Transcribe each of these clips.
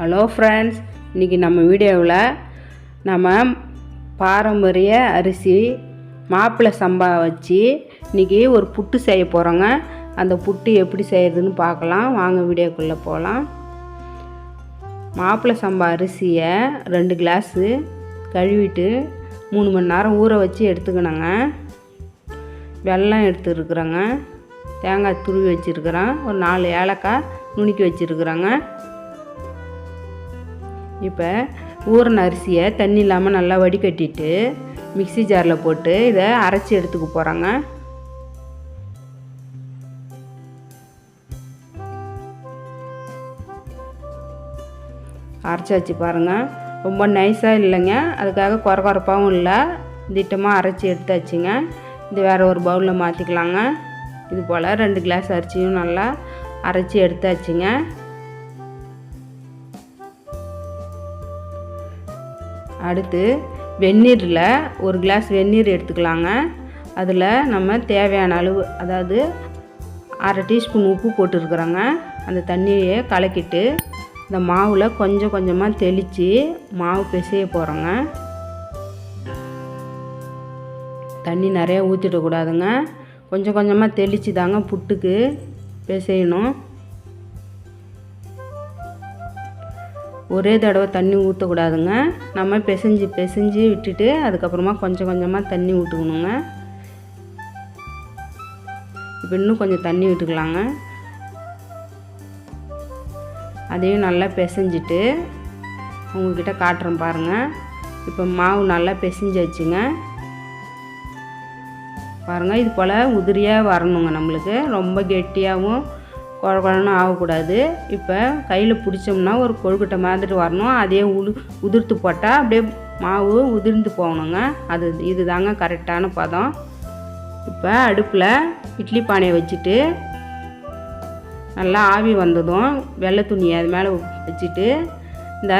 Hello friends இன்றைக்கி நம்ம வீடியோவில் நம்ம பாரம்பரிய அரிசி மாப்பிள்ளை சம்பா வச்சு இன்றைக்கி ஒரு புட்டு செய்ய போகிறோங்க அந்த புட்டு எப்படி செய்கிறதுன்னு பார்க்கலாம். வாங்க வீடியோக்குள்ளே போகலாம் மாப்பிள்ளை சம்பா அரிசியை ரெண்டு கிளாஸு கழுவிட்டு மூணு மணி நேரம் ஊற வச்சு எடுத்துக்கணுங்க. வெல்லம் எடுத்துருக்குறேங்க. தேங்காய் துருவி வச்சுருக்குறேன் ஒரு நாலு ஏலக்காய் நுணுக்கி வச்சுருக்குறேங்க. இப்போ ஊறின அரிசியை தண்ணி இல்லாமல் நல்லா வடிகட்டிட்டு மிக்ஸி ஜாரில் போட்டு இதை அரைச்சி எடுத்துக்க போகிறாங்க அரைச்சாச்சு பாருங்கள் ரொம்ப நைஸாக இல்லைங்க. அதுக்காக குறை குறப்பாகவும் இல்லை. திட்டமாக அரைச்சி எடுத்தாச்சுங்க. இது வேறு ஒரு பவுலில் மாற்றிக்கலாங்க இது போல் ரெண்டு கிளாஸ் அரிசியும் நல்லா அரைச்சி எடுத்தாச்சுங்க. அடுத்து வெந்நீரில் ஒரு கிளாஸ் வெந்நீர் எடுத்துக்கலாங்க. அதில் நம்ம தேவையான அளவு அதாவது அரை டீஸ்பூன் உப்பு போட்டுருக்குறோங்க. அந்த தண்ணியை கலக்கிட்டு இந்த மாவில் கொஞ்சம் கொஞ்சமாக தெளித்து மாவு பிசைய போகிறோங்க தண்ணி நிறையா ஊற்றிடக்கூடாதுங்க கொஞ்சம் கொஞ்சமாக தெளித்து தாங்க புட்டுக்கு பிசையணும். ஒரே தடவை தண்ணி ஊற்றக்கூடாதுங்க நம்ம பிசைஞ்சு பிசைஞ்சு விட்டுட்டு அதுக்கப்புறமா கொஞ்சம் கொஞ்சமாக தண்ணி விட்டுக்கணுங்க இப்போ இன்னும் கொஞ்சம் தண்ணி விட்டுக்கலாங்க. அதையும் நல்லா பிசைஞ்சிட்டு உங்கள்கிட்ட காட்டுறேன் பாருங்கள் இப்போ மாவு நல்லா பிசைஞ்சு வச்சுங்க பாருங்கள் இது போல் உதிரியாக வரணுங்க நம்மளுக்கு. ரொம்ப கெட்டியாகவும் குழ குழன்னு ஆகக்கூடாது. இப்போ கையில் பிடிச்சோம்னா ஒரு கொழுக்கட்டை மாதிரி வரணும். அதே உது உதிர்த்து போட்டால் அப்படியே மாவு உதிர்ந்து போகணுங்க. அது இது தாங்க கரெக்டான பதம். இப்போ அடுப்பில் இட்லி பானையை வச்சுட்டு நல்லா ஆவி வந்ததும் வெள்ளை துணி அது மேலே வச்சுட்டு இந்த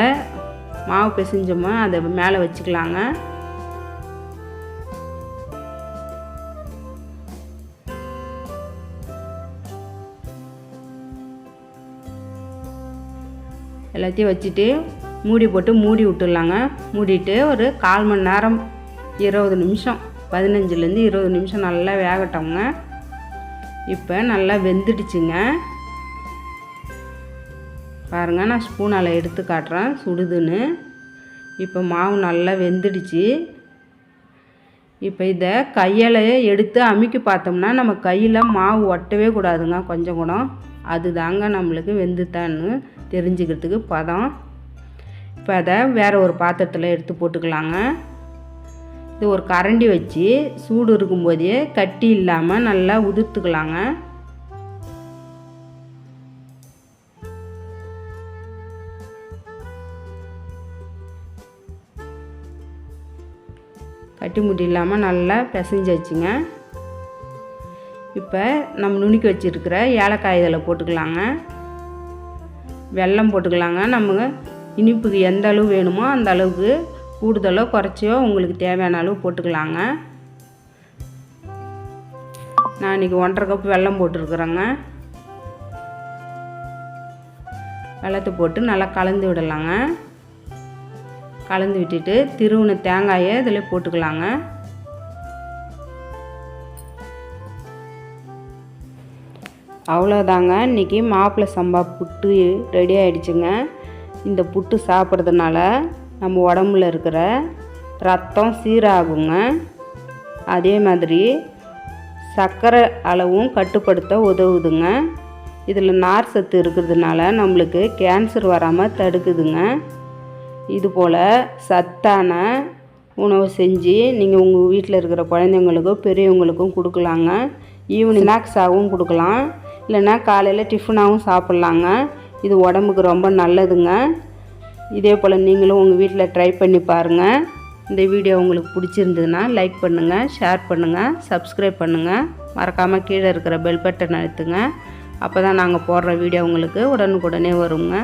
மாவு பிசைஞ்சோமோ அதை மேலே வச்சுக்கலாங்க. எல்லாத்தையும் வச்சுட்டு மூடி போட்டு மூடி விட்டுடலாங்க. மூடிட்டு ஒரு கால் மணி நேரம் இருபது நிமிஷம் பதினஞ்சுலேருந்து இருபது நிமிஷம் நல்லா வேகட்டோங்க இப்போ நல்லா வெந்துடுச்சுங்க. பாருங்கள் நான் ஸ்பூனால் எடுத்து காட்டுறேன் சுடுதுன்னு. இப்போ மாவு நல்லா வெந்துடுச்சு. இப்போ இதை கையால் எடுத்து அமுக்கி பார்த்தோம்னா நம்ம கையில் மாவு ஒட்டவே கூடாதுங்க கொஞ்சம் கூட. அது தாங்க நம்மளுக்கு வெந்துத்தான்னு தெரிஞ்சுக்கிறதுக்கு பதம். இப்போ அதை வேறு ஒரு பாத்திரத்தில் எடுத்து போட்டுக்கலாங்க. இது ஒரு கரண்டி வச்சு சூடு இருக்கும்போதே கட்டி இல்லாமல் நல்லா உதிர்த்துக்கலாங்க. கட்டி முட்டி இல்லாமல் நல்லா பிசைஞ்சு வச்சுங்க இப்போ நம்ம நுணுக்கி வச்சுருக்கிற ஏலக்காய் இதில் போட்டுக்கலாங்க. வெல்லம் போட்டுக்கலாங்க. நம்ம இனிப்புக்கு எந்த அளவு வேணுமோ அந்த அளவுக்கு கூடுதலோ குறைச்சியோ உங்களுக்கு தேவையான அளவு போட்டுக்கலாங்க. நான் இன்றைக்கி ஒன்றரை கப் வெல்லம் போட்டிருக்குறேங்க. வெள்ளத்தை போட்டு நல்லா கலந்து விடலாங்க. கலந்து விட்டுட்டு திருவுன தேங்காயை இதில் போட்டுக்கலாங்க. அவ்வளோதாங்க இன்றைக்கி மாப்பிள்ளை சம்பா புட்டு ரெடி ஆகிடுச்சுங்க இந்த புட்டு சாப்பிட்றதுனால நம்ம உடம்புல இருக்கிற ரத்தம் சீராகுங்க. அதே மாதிரி சர்க்கரை அளவும் கட்டுப்படுத்த உதவுதுங்க. இதில் நார் சத்து இருக்கிறதுனால நம்மளுக்கு கேன்சர் வராமல் தடுக்குதுங்க. இது போல் சத்தான உணவு செஞ்சு நீங்கள் உங்கள் வீட்டில் இருக்கிற குழந்தைங்களுக்கும் பெரியவங்களுக்கும் கொடுக்கலாங்க. ஈவினிங் ஸ்நாக்ஸாகவும் கொடுக்கலாம். இல்லைன்னா காலையில் டிஃபனாகவும் சாப்பிட்லாங்க. இது உடம்புக்கு ரொம்ப நல்லதுங்க. இதே போல் நீங்களும் உங்கள் வீட்டில் ட்ரை பண்ணி பாருங்கள் இந்த வீடியோ உங்களுக்கு பிடிச்சிருந்ததுன்னா லைக் பண்ணுங்கள் ஷேர் பண்ணுங்கள் சப்ஸ்கிரைப் பண்ணுங்கள் மறக்காமல் கீழே இருக்கிற பெல் பட்டன் அழுத்துங்க. அப்போ தான் நாங்கள் போடுற வீடியோ உங்களுக்கு உடனுக்குடனே வருங்க.